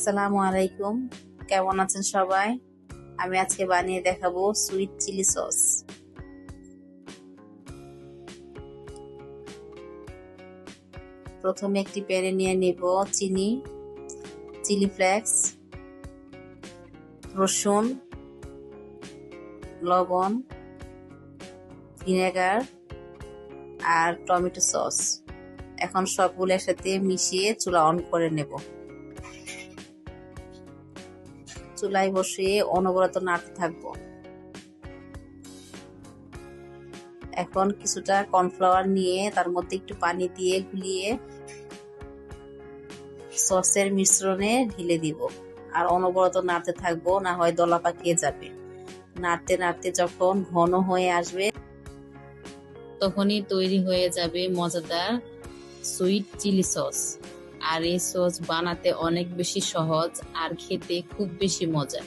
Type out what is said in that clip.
আসসালামু আলাইকুম। কেমন আছেন সবাই? আমি আজকে বানিয়ে দেখাবো সুইট চিলি সস প্রথমে একটি প্যানে নিয়ে নেব চিনি চিলি ফ্লেক্স রসুন, লবণ ভিনেগার আর টমেটো সস এখন সবগুলো একসাথে মিশিয়ে চুলা অন করে নেব। চুলায় বসিয়ে অনবরত নাড়তে থাকব। এখন কিছুটা কর্নফ্লাওয়ার নিয়ে তার মধ্যে একটু পানি দিয়ে গুলিয়ে সসের মিশ্রণে ঢেলে দিব। আর অনবরত নাড়তে থাকব, না হয় দলা পাকিয়ে যাবে। নাড়তে নাড়তে যখন ঘন হয়ে আসবে, তখনই তৈরি হয়ে যাবে মজাদার সুইট চিলি সস। আর এই সস বানাতে অনেক বেশি সহজ আর খেতে খুব বেশি মজা